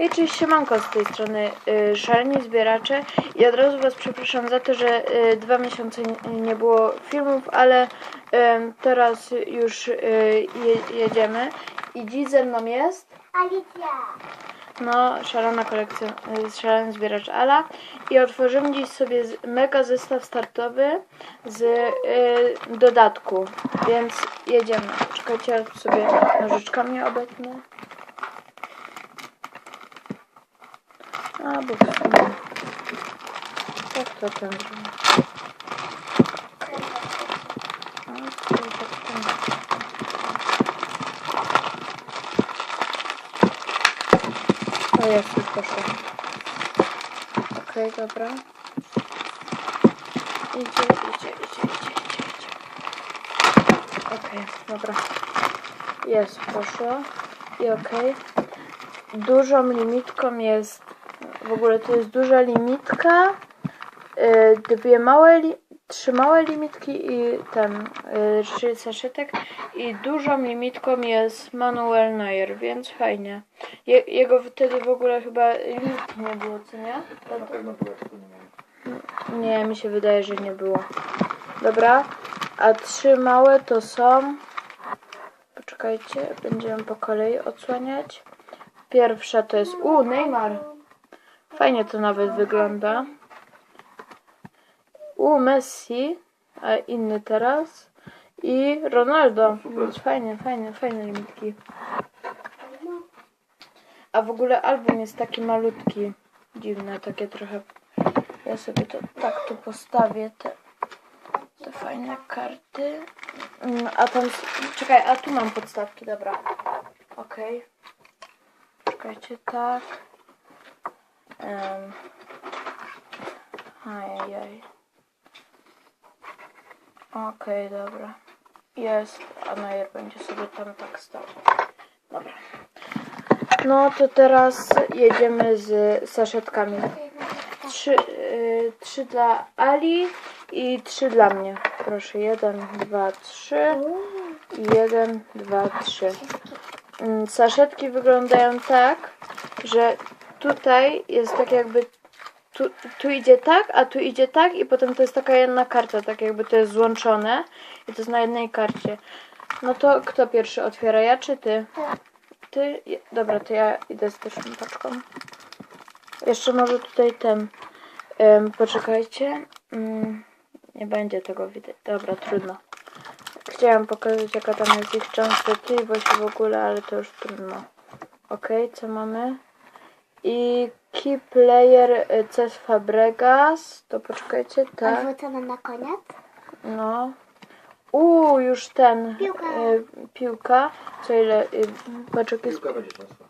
Hej, cześć, siemanko z tej strony y, Szaleni Zbieracze i od razu Was przepraszam za to, że y, dwa miesiące nie, nie było filmów, ale y, teraz już y, je, jedziemy i dziś ze mną jest Alicja. no, szalona kolekcja, y, szalony zbieracz Ala i otworzymy dziś sobie z, mega zestaw startowy z y, dodatku, więc jedziemy. Czekajcie, ja sobie nożyczkami obetnę. A, bo w sumie... Jak to ten? A, tak jest, już poszło. Okej, dobra. Idzie, idzie, idzie, idzie, idzie, idzie. Okej, dobra. Jest, poszło. I okej. Dużą limitką jest, w ogóle to jest duża limitka, y, dwie małe, trzy małe limitki i ten, y, trzy saszetek i dużą limitką jest Manuel Neuer, więc fajnie. Je, jego wtedy w ogóle chyba limitki nie było, co nie? Na pewno nie. Nie, mi się wydaje, że nie było. Dobra, a trzy małe to są. Poczekajcie, będziemy po kolei odsłaniać. Pierwsza to jest. U, Neymar. Fajnie to nawet wygląda. U, Messi. A inny teraz. I Ronaldo. Więc fajnie, fajnie, fajne limitki. A w ogóle album jest taki malutki. Dziwne, takie trochę ja sobie to tak tu postawię, te, te fajne karty. Mm, A tam, czekaj, a tu mam podstawki, dobra. Okej. Czekajcie, tak. Um. Ajajaj. Okej, dobra. Jest, a Najer będzie sobie tam tak stał. Dobra. No to teraz jedziemy z saszetkami. Trzy, y, trzy dla Ali i trzy dla mnie. Proszę, jeden, dwa, trzy. Jeden, dwa, trzy. Mm, Saszetki wyglądają tak, że tutaj jest tak jakby tu, tu idzie tak, a tu idzie tak i potem to jest taka jedna karta, tak jakby to jest złączone i to jest na jednej karcie. No to kto pierwszy otwiera, ja czy ty? Ty? Dobra, to ja idę z też paczką. Jeszcze może tutaj ten. Em, poczekajcie. Mm, nie będzie tego widać. Dobra, trudno. Chciałam pokazać, jaka tam jest ich częstotliwość w ogóle, ale to już trudno. Okej, co mamy? I key player y, Ces Fabregas. To poczekajcie, tak. Odwrócone na koniec. No. Uuu, już ten. Piłka. Y, piłka. Co ile? Y, paczek jest Piłka będzie często.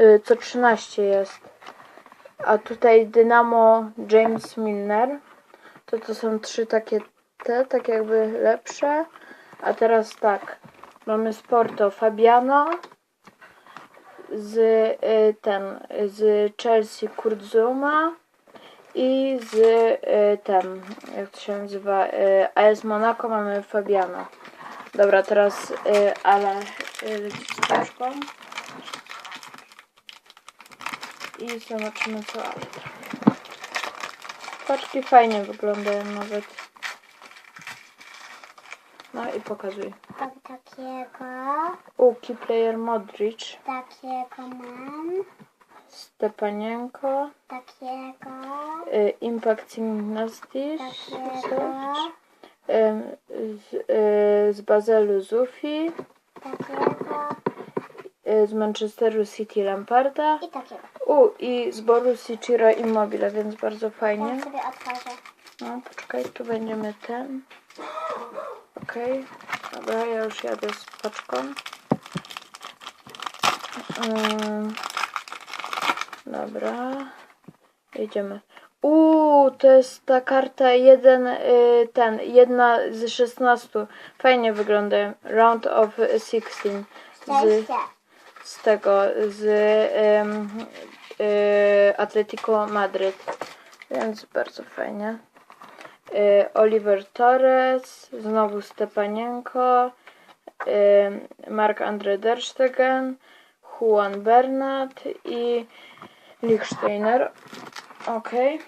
Y, co 13 jest. A tutaj Dynamo James Milner. To to są trzy takie te, tak jakby lepsze. A teraz tak. Mamy Sporto Fabiano z y, ten z Chelsea Kurzuma i z y, ten jak to się nazywa y, AS Monaco mamy Fabiano. Dobra, teraz ale z. I zobaczymy co. Paczki fajnie wyglądają nawet. No i pokazuj. Mam takiego, Uki Player Modric, takiego mam, Stepanienko, takiego, y, Impact Gymnastics, takiego, y, z, y, z Bazelu Zufi, takiego y, z Manchesteru City Lamparda, i takiego. u i z Borussii Ciro Immobile, więc bardzo fajnie. Ja sobie otworzę. No, poczekaj, tu będziemy ten. Okej. Dobra, ja już jadę z paczką. Mm. Dobra. Jedziemy. Uuu, to jest ta karta jeden, y, ten, jedna z 16. Fajnie wygląda. Round of 16. Z, z tego, z ym, y, Atletico Madryt. Więc bardzo fajnie. Y, Oliver Torres, znowu Stepanienko, y, Mark Andre Der Stegen, Juan Bernat i Lichsteiner. Okej.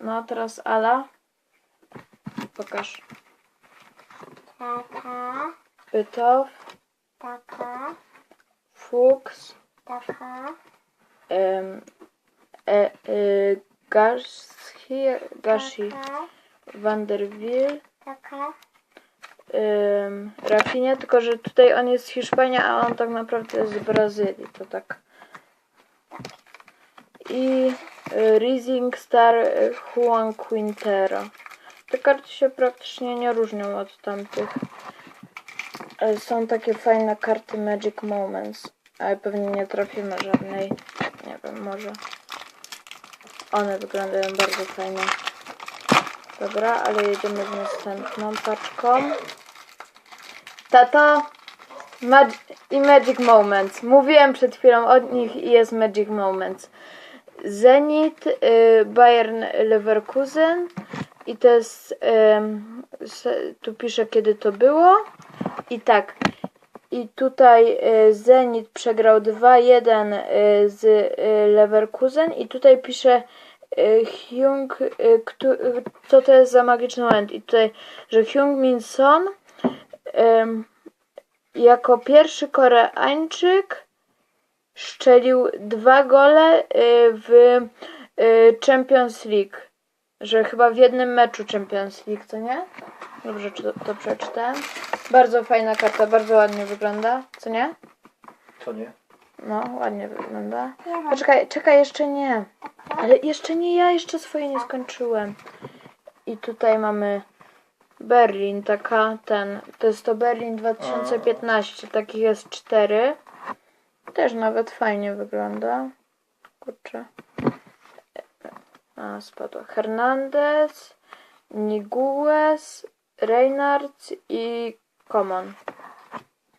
No a teraz Ala. Pokaż. Taka. Pytow, Taka. Fuchs, Taka. em, e, e, Gashi, Gashi Taka. um, Rafinha, tylko że tutaj on jest z Hiszpanii, a on tak naprawdę jest z Brazylii, to tak. I e, Rising Star e, Juan Quintero. Te karty się praktycznie nie różnią od tamtych. Ale są takie fajne karty Magic Moments. Ale pewnie nie trafimy żadnej. Nie wiem, może. One wyglądają bardzo fajnie. Dobra, ale jedziemy z następną paczką. Tato Mag i Magic Moments. Mówiłem przed chwilą o nich i jest Magic Moments. Zenit, y, Bayern Leverkusen i to jest, se- tu piszę kiedy to było i tak, i tutaj y, Zenit przegrał 2-1 y, z y, Leverkusen i tutaj pisze Hyung, co to jest za magiczny moment i tutaj, że Hyung Min Son jako pierwszy Koreańczyk szczelił dwa gole w Champions League. Że chyba w jednym meczu Champions League, co nie? Dobrze to, to przeczytałem. Bardzo fajna karta, bardzo ładnie wygląda, co nie? Co nie? No, ładnie wygląda. Poczekaj, czekaj, jeszcze nie. Ale jeszcze nie, ja jeszcze swoje nie skończyłem. I tutaj mamy Berlin, taka ten, to jest to Berlin 2015, takich jest cztery. Też nawet fajnie wygląda. Kurczę. A, spadła. Hernandez, Niguez, Reinhardt i Common.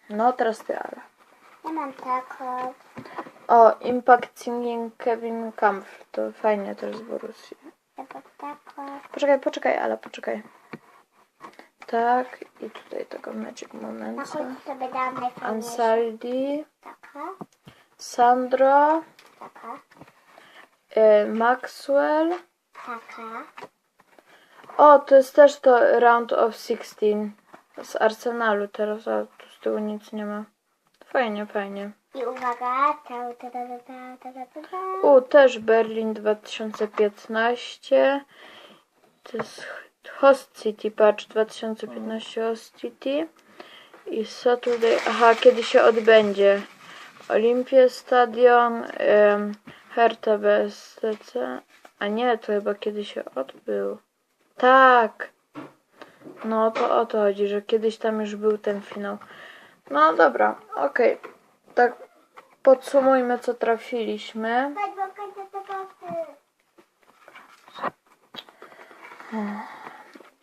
No, teraz ty, ale. Ja mam taką. O, Impact Singing Kevin Kampf. To fajnie też z Borussii. Ja mam taką. Poczekaj, poczekaj, ale poczekaj. Tak, i tutaj tego Magic końcu sobie dam najfajniejszą. Ansaldi, Taka. Sandro, Taka. y, Maxwell. Taka. O, to jest też to Round of 16 z Arsenalu teraz, a tu z tyłu nic nie ma. Fajnie, fajnie. I uwaga. Ta, ta, ta, ta, ta, ta, ta. U, też Berlin 2015. To jest Host City, patrz, 2015 Host City. I Saturday, aha, kiedy się odbędzie. Olympia Stadion, um, Hertha BSC. A nie, to chyba kiedy się odbył. Tak. No to o to chodzi, że kiedyś tam już był ten finał. No dobra, okej. Tak podsumujmy co trafiliśmy.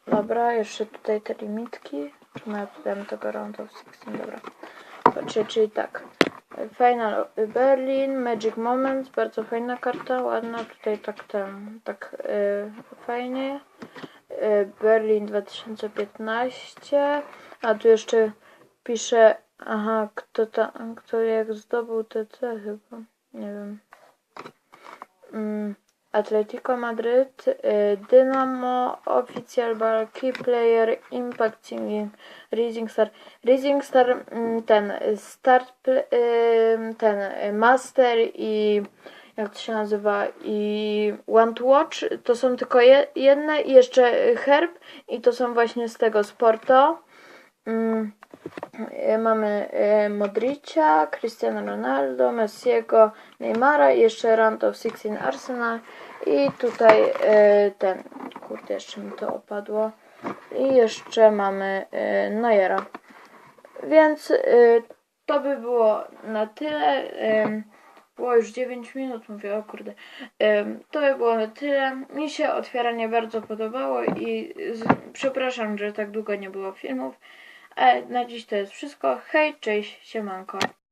Dobra, jeszcze tutaj te limitki. Czy ja mam tego Round of 16? Dobra. Patrzcie, czyli tak. Final Berlin, Magic Moments, bardzo fajna karta, ładna. Tutaj tak ten, tak y, fajnie. Y, Berlin 2015. A tu jeszcze pisze, aha, kto ta, kto jak zdobył TC chyba. Nie wiem. Mm, Atletico Madryd, y, Dynamo, Official Bar, Key Player, Impact Singing, Rising Star. Rising Star, mm, ten Start, ym, ten y, Master i jak to się nazywa i Want to Watch to są tylko je, jedne i jeszcze Herb i to są właśnie z tego Sporto. Mm, y, Mamy y, Modricia, Cristiano Ronaldo, Messiego, Neymara i jeszcze Round of 16 Arsenal i tutaj y, ten, kurde jeszcze mi to opadło i jeszcze mamy Neuera. Więc to by było na tyle. Było już 9 minut, mówię, o kurde. To by było na tyle. Mi się otwieranie bardzo podobało i z, przepraszam, że tak długo nie było filmów. Ale na dziś to jest wszystko. Hej, cześć, siemanko.